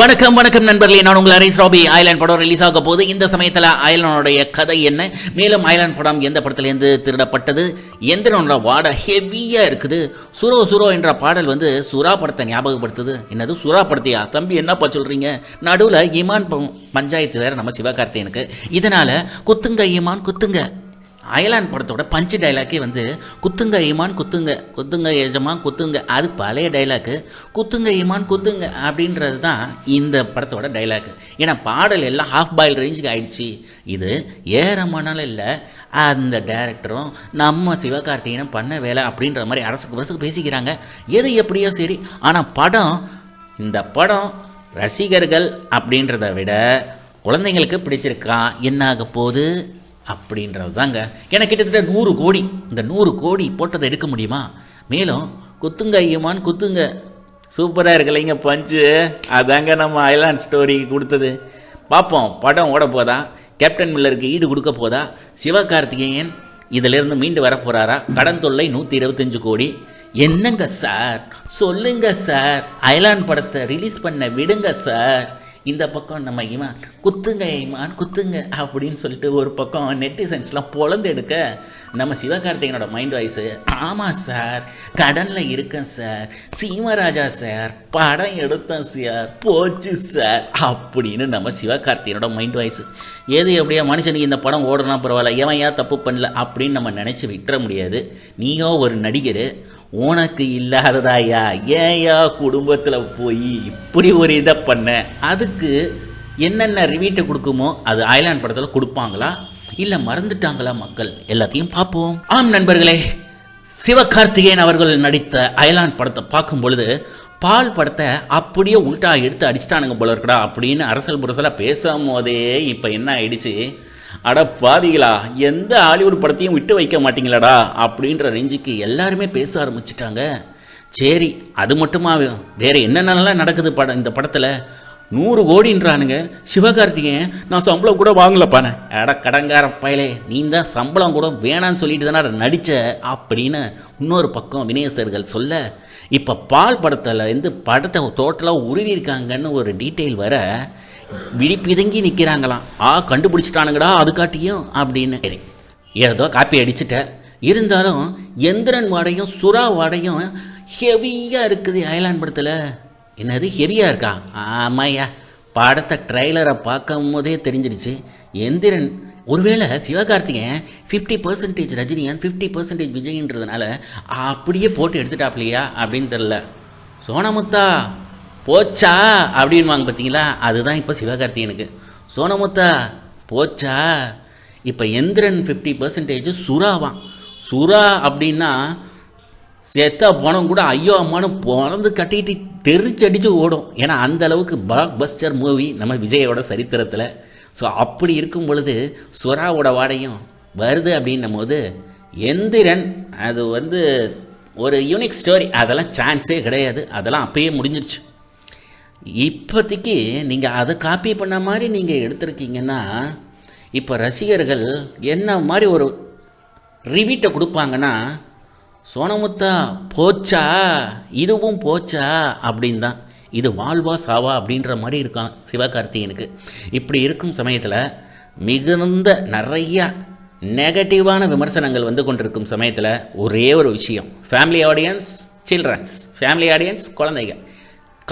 வணக்கம் வணக்கம் நண்பர்களே. நான் உங்கள் ஹரிஸ் ராபி. ஐலாண்ட் படம் ரிலீஸ் ஆக போது இந்த சமயத்தில் ஐலானுடைய கதை என்ன? மேலும் ஐலாண்ட் படம் எந்த படத்துலேருந்து திருடப்பட்டது? எந்திரனோட வாடை ஹெவியாக இருக்குது. சுரோ சுரோ என்ற பாடல் வந்து சுறா படத்தை ஞாபகப்படுத்துது. என்னது? சுறா படத்தையா? தம்பி என்னப்பா சொல்கிறீங்க நடுவில் ஈமான் பஞ்சாயத்து வேறு நம்ம சிவகார்த்தியனுக்கு. இதனால் குத்துங்க ஈமான் குத்துங்க. அயலான் படத்தோட பஞ்சு டைலாக்கே வந்து குத்துங்க ஈமான் குத்துங்க குத்துங்க எஜமான் குத்துங்க அது பழைய டைலாக்கு குத்துங்க ஈமான் குத்துங்க அப்படின்றது தான் இந்த படத்தோட டைலாக்கு ஏன்னா பாடல் எல்லாம் ஹாஃப் பாயில் ரேஞ்சுக்கு ஆயிடுச்சு. இது ஏறமானாலும் இல்லை அந்த டேரக்டரும் நம்ம சிவகார்த்திகனும் பண்ண வேலை அப்படின்ற மாதிரி அரசுக்கு அரசுக்கு பேசிக்கிறாங்க. எது எப்படியோ சரி ஆனால் படம் இந்த படம் ரசிகர்கள் அப்படின்றத விட குழந்தைங்களுக்கு பிடிச்சிருக்கா? என்ன ஆக போகுது? அப்படின்றது தாங்க ஏன்னா கிட்டத்தட்ட நூறு கோடி இந்த நூறு கோடி போட்டதை எடுக்க முடியுமா? மேலும் குத்துங்க ஐயமான்னு குத்துங்க. சூப்பராக இருக்கலைங்க பஞ்சு அதாங்க நம்ம ஐலாண்ட் ஸ்டோரி கொடுத்தது. பார்ப்போம் படம் ஓட போதா? கேப்டன் மில்லருக்கு ஈடு கொடுக்க போதா? சிவகார்த்திகேயன் இதிலிருந்து மீண்டு வர கடன் தொல்லை நூற்றி இருபத்தஞ்சு கோடி. என்னங்க சார்? சொல்லுங்க சார். ஐலாண்ட் படத்தை ரிலீஸ் பண்ண விடுங்க சார். இந்த பக்கம் நம்ம இமான் குத்துங்க இமான் குத்துங்க அப்படின்னு சொல்லிட்டு ஒரு பக்கம் நெட்டிசன்ஸ்லாம் பொழந்து எடுக்க நம்ம சிவகார்த்திகனோட மைண்ட் வாய்ஸு ஆமாம் சார் கடனில் இருக்கேன் சார் சீமராஜா சார் படம் எடுத்தேன் சார் போச்சு சார் அப்படின்னு நம்ம சிவகார்த்திகனோட மைண்ட் வாய்ஸ் எது எப்படியா மனுஷனுக்கு இந்த படம் ஓடனா பரவாயில்ல எவன் ஏன் தப்பு பண்ணல அப்படின்னு நம்ம நினச்சி விட்டுற முடியாது. நீயோ ஒரு நடிகர் உனக்கு இல்லாததாயா? ஏயா குடும்பத்தில் போய் இப்படி ஒரு இதை பண்ண? அதுக்கு என்னென்ன ரிவீட்டை கொடுக்குமோ அது ஐலாண்ட் படத்தில் கொடுப்பாங்களா? இல்லை மறந்துட்டாங்களா மக்கள்? எல்லாத்தையும் பார்ப்போம். ஆம் நண்பர்களே சிவகார்த்திகேயன் அவர்கள் நடித்த அயலான் படத்தை பார்க்கும் பொழுது பால் படத்தை அப்படியே உள்டா எடுத்து அடிச்சிட்டானுங்க போல இருக்கடா அப்படின்னு அரசல் புரசலாக பேசும் போதே இப்போ என்ன ஆயிடுச்சு? அட பாவிகளா எந்த ஹாலிவுட் படத்தையும் விட்டு வைக்க மாட்டீங்களாடா அப்படின்ற ரேஞ்சுக்கு எல்லாருமே பேச ஆரம்பிச்சிட்டாங்க. சரி அது மட்டுமா வேற என்னென்னலாம் நடக்குது படம் இந்த படத்தில்? நூறு கோடின்றானுங்க. சிவகார்த்திகேயன் நான் சம்பளம் கூட வாங்கலப்பானே. அட கடங்கார பயலே நீ தான் சம்பளம் கூட வேணான்னு சொல்லிட்டு தானே நடித்த அப்படின்னு இன்னொரு பக்கம் வினயசர்கள் சொல்ல இப்போ பால் படத்தில் இருந்து படத்தை டோட்டலாக உருவிருக்காங்கன்னு ஒரு டீட்டெயில் வர விழிப்பிதுங்கி நிற்கிறாங்களாம் ஆ கண்டுபிடிச்சிட்டானுங்கடா அது காட்டியும் அப்படின்னு. சரி ஏதோ காப்பி அடிச்சுட்டேன் இருந்தாலும் எந்திரன் வாடையும் சுறா வாடையும் ஹெவியாக இருக்குது அயலான் படத்தில். என்னது ஹெவியாக இருக்கா? ஆமாய்யா. படத்தை ட்ரைலரை பார்க்கும் போதே தெரிஞ்சிடுச்சு. எந்திரன் ஒருவேளை Sivakarthikeyan fifty percentage Rajinikanth fifty percentage விஜய்ன்றதுனால அப்படியே போட்டு எடுத்துட்டாப்லையா அப்படின்னு தெரில சோனமுத்தா போச்சா? அப்படின்வாங்க பார்த்தீங்களா அதுதான் இப்போ சிவகார்த்திகனுக்கு சோனமுத்தா போச்சா? இப்போ எந்திரன் ஃபிஃப்டி பர்சன்டேஜ் சுறாவான் சுறா அப்படின்னா செத்தா போனவங்க கூட ஐயோ அம்மானு பிறந்து கட்டிக்கிட்டு தெரிச்சு அடித்து ஓடும். ஏன்னா அந்த அளவுக்கு பிளாக் பஸ்டர் மூவி நம்ம விஜயோட சரித்திரத்தில். ஸோ அப்படி இருக்கும் பொழுது சுறாவோட வாடையும் வருது அப்படின்னும் போது எந்திரன் அது வந்து ஒரு யூனிக் ஸ்டோரி அதெல்லாம் சான்ஸே கிடையாது. அதெல்லாம் அப்பயே முடிஞ்சிருச்சு. இப்போதைக்கு நீங்கள் அதை காப்பி பண்ண மாதிரி நீங்கள் எடுத்திருக்கீங்கன்னா இப்போ ரசிகர்கள் என்ன மாதிரி ஒரு ரிவீட்டை கொடுப்பாங்கன்னா சோனமுத்தா போச்சா? இதுவும் போச்சா? அப்படின்னு தான். இது வாழ்வா சாவா அப்படின்ற மாதிரி இருக்கான் சிவகார்த்திகேயனுக்கு. இப்படி இருக்கும் சமயத்தில் மிகுந்த நிறையா நெகட்டிவான விமர்சனங்கள் வந்து கொண்டிருக்கும் சமயத்தில் ஒரே ஒரு விஷயம். Family audience children's family audience குழந்தைகள்.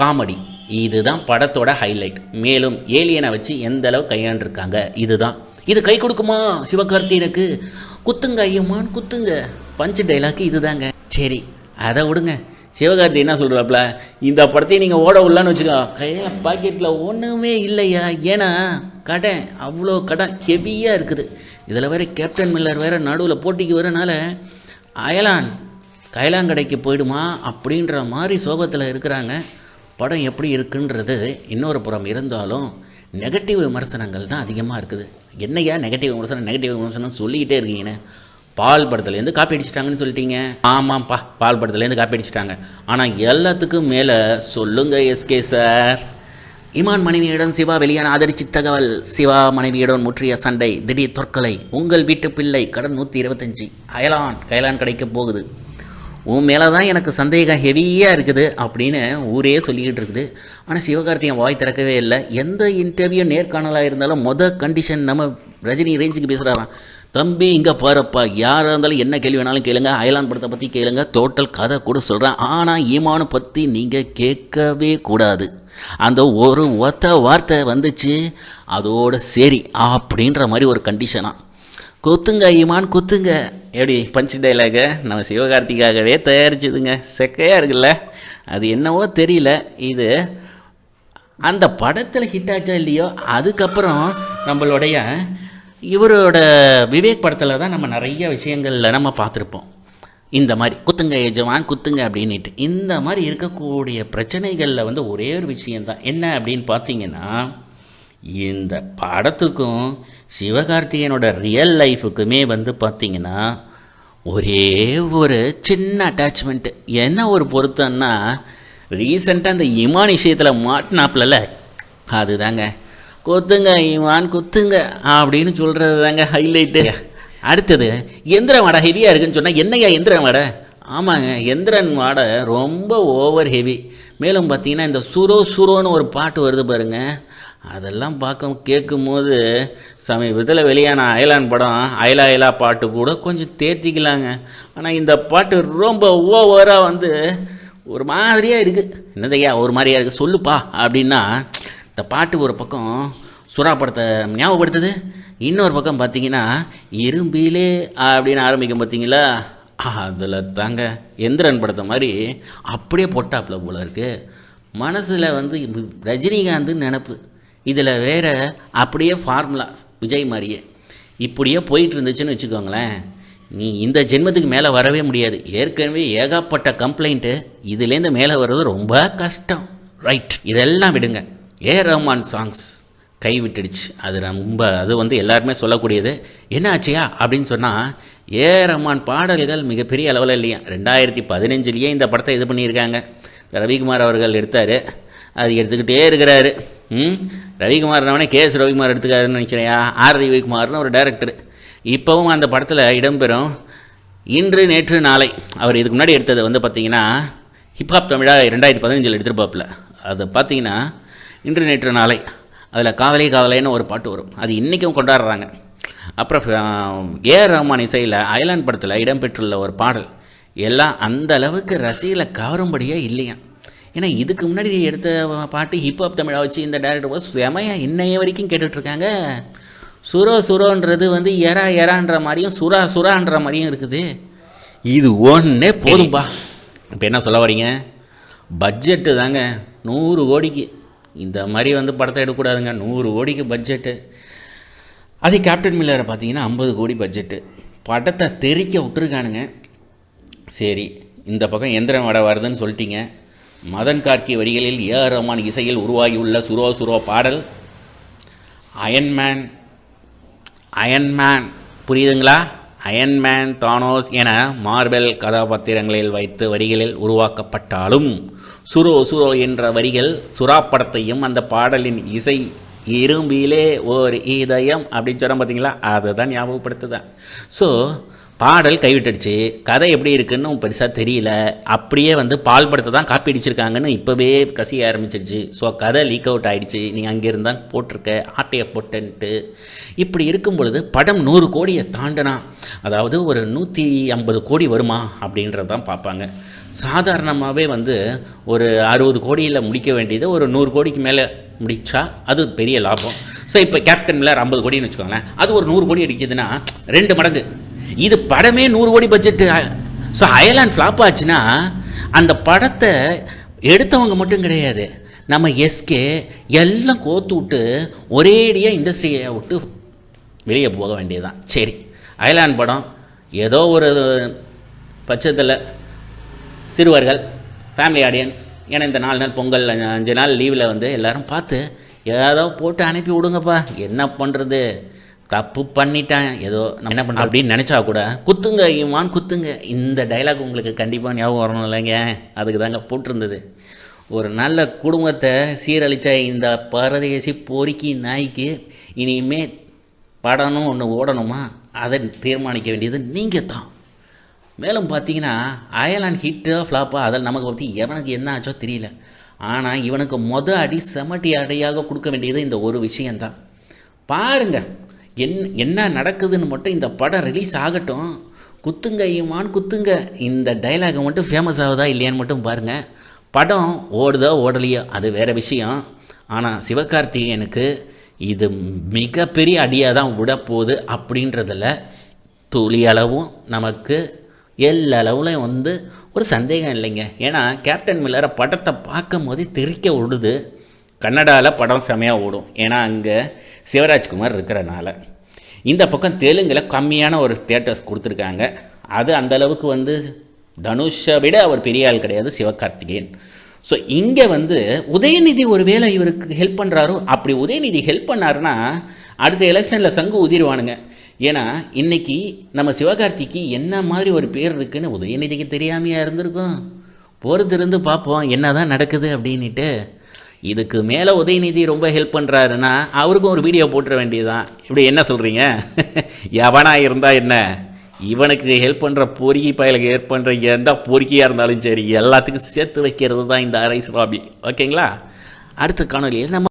காமெடி இதுதான் படத்தோட ஹைலைட் மேலும் ஏலியனை வச்சு எந்த அளவு கையாண்டிருக்காங்க இதுதான். இது கை கொடுக்குமா சிவகார்த்தியனுக்கு? குத்துங்க ஐயம்மான்னு குத்துங்க. பஞ்சு டைலாக்கு இதுதாங்க. சரி அதை விடுங்க. சிவகார்த்தி என்ன சொல்கிறாப்புல இந்த படத்தையும் நீங்கள் ஓட உள்ளான்னு வச்சுக்கோ. கையில் பாக்கெட்டில் ஒன்றுமே இல்லையா? ஏன்னா கடன் அவ்வளோ கடன் ஹெவியாக இருக்குது. இதில் வேற கேப்டன் மில்லர் வேறு நடுவில் போட்டிக்கு வரனால அயலான் கைலாங்கடைக்கு போயிடுமா அப்படின்ற மாதிரி சோகத்தில் இருக்கிறாங்க. படம் எப்படி இருக்குன்றது இன்னொரு புறம் இருந்தாலும் நெகட்டிவ் விமர்சனங்கள் தான் அதிகமாக இருக்குது. என்னையா நெகட்டிவ் விமர்சனம் நெகட்டிவ் விமர்சனம் சொல்லிக்கிட்டே இருக்கீங்கன்னு? பால் படத்துலேருந்து காப்பி அடிச்சிட்டாங்கன்னு சொல்லிட்டீங்க. ஆமாம்ப்பா பால் படத்துலேருந்து காப்பி அடிச்சிட்டாங்க. ஆனால் எல்லாத்துக்கும் மேலே சொல்லுங்க எஸ்கே சார். இமான் மனைவியிடம் சிவா வெளியான அதிர்ச்சி தகவல். சிவா மனைவியுடன் முற்றிய சண்டை திடீர் தொற்கொலை. உங்கள் வீட்டு பிள்ளை கடன் நூற்றி இருபத்தஞ்சி. அயலான் கைலான் கடைக்கு போகுது. உன் மேலே தான் எனக்கு சந்தேகம் ஹெவியாக இருக்குது அப்படின்னு ஊரே சொல்லிக்கிட்டு இருக்குது. ஆனால் சிவகார்த்திகன் வாய் திறக்கவே இல்லை. எந்த இன்டர்வியூ நேர்காணலாக இருந்தாலும் மொதல் கண்டிஷன் நம்ம ரஜினி ரேஞ்சுக்கு பேசுகிறாராம் தம்பி இங்கே பாருப்பா யாராக இருந்தாலும் என்ன கேள்வி வேணாலும் கேளுங்க. அயலான் படத்தை பற்றி கேளுங்க. டோட்டல் கதை கூட சொல்கிறேன் ஆனால் ஈமானு பற்றி நீங்கள் கேட்கவே கூடாது. அந்த ஒரு ஒத்த வார்த்தை வந்துச்சு. அதோட சரி அப்படின்ற மாதிரி ஒரு கண்டிஷனாக கொத்துங்க ஐயமான் குத்துங்க. எப்படி பஞ்சு டைலாக நம்ம சிவகார்த்திகாகவே தயாரிச்சதுங்க. செக்கையாக இருக்குல்ல? அது என்னவோ தெரியல. இது அந்த படத்தில் ஹிட் ஆச்சா இல்லையோ? அதுக்கப்புறம் நம்மளுடைய இவரோட விவேக் படத்தில் தான் நம்ம நிறைய விஷயங்களில் நம்ம பார்த்துருப்போம். இந்த மாதிரி குத்துங்க எஜமான் குத்துங்க அப்படின்ட்டு இந்த மாதிரி இருக்கக்கூடிய பிரச்சனைகளில் வந்து ஒரே ஒரு விஷயந்தான் என்ன அப்படின்னு பார்த்தீங்கன்னா இந்த படத்துக்கும் சிவகார்த்திகேயனோட ரியல் லைஃபுக்குமே வந்து பார்த்தீங்கன்னா ஒரே ஒரு சின்ன அட்டாச்மெண்ட்டு என்ன ஒரு பொருத்தம்னா ரீசெண்டாக அந்த இமான் விஷயத்தில் மாட்டினாப்புல அதுதாங்க. கொத்துங்க இமான் கொத்துங்க அப்படின்னு சொல்கிறது தாங்க ஹைலைட்டு அடுத்தது எந்திரன் வாடை ஹெவியாக இருக்குன்னு சொன்னால் என்னையா எந்திரன் வாடை? ஆமாங்க எந்திரன் வாடை ரொம்ப ஓவர் ஹெவி மேலும் பார்த்தீங்கன்னா இந்த சுரோ சுரோன்னு ஒரு பாட்டு வருது பாருங்கள் அதெல்லாம் பார்க்க கேட்கும்போது சமீபத்தில் வெளியான அயலான் படம் அயலா அயலா பாட்டு கூட கொஞ்சம் தேர்த்திக்கலாங்க. ஆனால் இந்த பாட்டு ரொம்ப ஓவராக வந்து ஒரு மாதிரியாக இருக்குது என்னதையா ஒரு மாதிரியா இருக்குது சொல்லுப்பா. அப்படின்னா இந்த பாட்டு ஒரு பக்கம் சுறா படத்தை ஞாபகப்படுத்துது. இன்னொரு பக்கம் பார்த்தீங்கன்னா இரும்பிலே அப்படின்னு ஆரம்பிக்கும் பார்த்தீங்களா? அதில் தாங்க எந்திரன் படத்தை மாதிரி அப்படியே பொட்டாப்புல போல இருக்குது மனசில் வந்து ரஜினிகாந்த் நினப்பு. இதில் வேற அப்படியே ஃபார்முலா விஜய் மாதிரியே. இப்படியே போயிட்டு இருந்துச்சுன்னு வச்சுக்கோங்களேன். நீ இந்த ஜென்மத்துக்கு மேலே வரவே முடியாது. ஏற்கனவே ஏகப்பட்ட கம்ப்ளைண்ட்டு இதுலேருந்து மேலே வர்றது ரொம்ப கஷ்டம். ரைட் இதெல்லாம் விடுங்க. ஏ ரஹ்மான் சாங்ஸ் கை விட்டுடுச்சு. அது ரொம்ப அது வந்து எல்லாருமே சொல்லக்கூடியது. என்ன ஆச்சியா? அப்படின்னு சொன்னால் ஏ ரஹ்மான் பாடல்கள் மிகப்பெரிய அளவில் இல்லையா? ரெண்டாயிரத்தி பதினஞ்சுலேயே இந்த படத்தை இது பண்ணியிருக்காங்க. ரவிக்குமார் அவர்கள் எடுத்தார். அது எடுத்துக்கிட்டே இருக்கிறாரு. ம்? ரவிக்குமார்னவனே கே எஸ் ரவிக்குமார் எடுத்துக்காருன்னு நினைக்கிறையா ஆர் ரவிக்குமார்னு ஒரு டேரக்டர். இப்போவும் அந்த படத்தில் இடம்பெறும். இன்று நேற்று நாளை. அவர் இதுக்கு முன்னாடி எடுத்தது வந்து பார்த்தீங்கன்னா ஹிப்ஹாப் தமிழா ரெண்டாயிரத்தி பதினஞ்சில் எடுத்துருப்பாப்பில். அதை பார்த்தீங்கன்னா இன்று நேற்று நாளை. அதில் காவலை காவலைன்னு ஒரு பாட்டு வரும். அது இன்றைக்கும் கொண்டாடுறாங்க. அப்புறம் ஏஆர் ரஹ்மான் இசையில் அயலான் படத்தில் இடம்பெற்றுள்ள ஒரு பாடல். எல்லாம் அந்த அளவுக்கு ரசிகளை கவரும்படியே இல்லையா ஏன்னா இதுக்கு முன்னாடி எடுத்த பாட்டு ஹிப்ஹாப் தமிழா வச்சு இந்த டேரக்டர் செமையா இன்னைய வரைக்கும் கேட்டுட்ருக்காங்க. சுரோ சுரோன்றது வந்து எரா எரான்ற மாதிரியும் சுறா சுறான்ற மாதிரியும் இருக்குது. இது ஒன்றே போதும்பா. இப்போ என்ன சொல்ல வரீங்க? பட்ஜெட்டு தாங்க. நூறு கோடிக்கு. இந்த மாதிரி வந்து படத்தை எடுக்கக்கூடாதுங்க. நூறு கோடிக்கு பட்ஜெட்டு அதே கேப்டன் மில்லரை பார்த்தீங்கன்னா ஐம்பது கோடி பட்ஜெட்டு படத்தை தெறிக்க விட்டுருக்கானுங்க. சரி இந்த பக்கம் எந்திரன் வடை வருதுன்னு சொல்லிட்டீங்க. மதன் கார்கி வரிகளில் ஏஆர் ரஹ்மான் இசையில் உருவாகியுள்ள சுரோ சுரோ பாடல் அயன்மேன் அயன்மேன் புரியுதுங்களா? அயன்மேன் தானோஸ் என மார்பெல் கதாபாத்திரங்களில் வைத்து வரிகளில் உருவாக்கப்பட்டாலும் சுரோ சுரோ என்ற வரிகள் சுறா படத்தையும் அந்த பாடலின் இசை இரும்பிலே ஓர் இதயம் அப்படின்னு சொன்னால் பார்த்தீங்களா அதை தான் ஞாபகப்படுத்துதான். ஸோ பாடல் கைவிட்டுடுச்சு கதை எப்படி இருக்குன்னு பெருசாக தெரியல அப்படியே வந்து பால் படத்தை தான் காப்பி அடிச்சிருக்காங்கன்னு இப்போவே கசிய ஆரம்பிச்சிடுச்சு. ஸோ கதை லீக் அவுட் ஆகிடுச்சு நீ அங்கேருந்து தான் போட்டிருக்க ஆட்டையை போட்டன்ட்டு. இப்படி இருக்கும் பொழுது படம் நூறு கோடியை தாண்டனா அதாவது ஒரு நூற்றி ஐம்பது கோடி வருமா அப்படின்றதான் பார்ப்பாங்க. சாதாரணமாகவே வந்து ஒரு அறுபது கோடியில் முடிக்க வேண்டியது ஒரு நூறு கோடிக்கு மேலே முடிச்சா அது பெரிய லாபம். ஸோ இப்போ கேப்டன் மில்லர் ஐம்பது கோடின்னு வச்சுக்கோங்களேன். அது ஒரு நூறு கோடி அடிக்குதுன்னா ரெண்டு மடங்கு. இது படமே நூறு கோடி பட்ஜெட்டு ஸோ அயலாண்ட் ஃப்ளாப் ஆச்சுன்னா அந்த படத்தை எடுத்தவங்க மட்டும் கிடையாது. நம்ம எஸ்கே எல்லாம் கோத்து விட்டு ஒரேடியாக இண்டஸ்ட்ரியை விட்டு வெளியே போக வேண்டியதுதான். சரி அயர்லாண்ட் படம் ஏதோ ஒரு பட்சத்தில் சிறுவர்கள் ஃபேமிலி ஆடியன்ஸ் ஏன்னா இந்த நாலு நாள் பொங்கல் அஞ்சு நாள் லீவில் வந்து எல்லோரும் பார்த்து ஏதோ போட்டு அனுப்பி விடுங்கப்பா என்ன பண்ணுறது தப்பு பண்ணிட்டேன். ஏதோ நம்ம என்ன பண்ண அப்படின்னு நினச்சா கூட குத்துங்க ஈமான் குத்துங்க. இந்த டைலாக் உங்களுக்கு கண்டிப்பாக ஞாபகம் வரணும் இல்லைங்க. அதுக்கு தாங்க போட்டிருந்தது. ஒரு நல்ல குடும்பத்தை சீரழித்த இந்த பரதேசி பொறுக்கி நாய்க்கு இனிமே படணும் ஒன்று ஓடணுமா? அதை தீர்மானிக்க வேண்டியது நீங்கள் தான் மேலும் பார்த்தீங்கன்னா அயலான் ஹிட்டு ஃப்ளாப்பா அதில் நமக்கு பற்றி எவனுக்கு என்ன ஆச்சோ தெரியல. ஆனால் இவனுக்கு மொதல் அடி செமட்டி அடியாக கொடுக்க வேண்டியது இந்த ஒரு விஷயந்தான் பாருங்கள் என் என்ன நடக்குதுன்னு மட்டும் இந்த படம் ரிலீஸ் ஆகட்டும். குத்துங்க ஐயமான் குத்துங்க. இந்த டைலாகை மட்டும் ஃபேமஸ் ஆகுதா இல்லையான்னு மட்டும் பாருங்கள் படம் ஓடுதோ ஓடலையோ அது வேற விஷயம். ஆனால் சிவகார்த்திகேயனுக்கு இது மிகப்பெரிய அடியாக தான் விடப்போகுது அப்படின்றதில் துளி அளவும் நமக்கு எல்லளவுலையும் வந்து ஒரு சந்தேகம் இல்லைங்க. ஏன்னா கேப்டன் மில்லரை படத்தை பார்க்கும் போதே தெரிக்க விடுது கன்னடாவில் படம் செமையாக ஓடும். ஏன்னா அங்கே சிவராஜ்குமார் இருக்கிறனால. இந்த பக்கம் தெலுங்கில் கம்மியான ஒரு தேட்டர்ஸ் கொடுத்துருக்காங்க. அது அந்த அளவுக்கு வந்து தனுஷை விட அவர் பெரிய ஆள் கிடையாது சிவகார்த்திகேயன். ஸோ இங்கே வந்து உதயநிதி ஒரு வேளை இவருக்கு ஹெல்ப் பண்ணுறாரோ அப்படி உதயநிதி ஹெல்ப் பண்ணாருன்னா அடுத்த எலெக்ஷனில் சங்கு உதிருவானுங்க. ஏன்னா இன்னைக்கு நம்ம சிவகார்த்திக்கு என்ன மாதிரி ஒரு பேர் இருக்குன்னு உதயநிதிக்கு தெரியாமையாக இருந்திருக்கும். போகிறது இருந்து பார்ப்போம் என்ன தான் நடக்குது அப்படின்ட்டு இதுக்கு மேலே உதயநிதி ரொம்ப ஹெல்ப் பண்ணுறாருன்னா அவருக்கும் ஒரு வீடியோ போட்டுற வேண்டியதுதான். இப்படி என்ன சொல்கிறீங்க எவனா இருந்தால் என்ன? இவனுக்கு ஹெல்ப் பண்ணுற பொறுக்கி பயலுக்கு ஹெல்ப் பண்ணுற எந்த பொறுக்கியாக இருந்தாலும் சரி எல்லாத்துக்கும் சேர்த்து வைக்கிறது தான் இந்த அரைஸ் ராபி ஓகேங்களா அடுத்த காணொலியில் நம்ம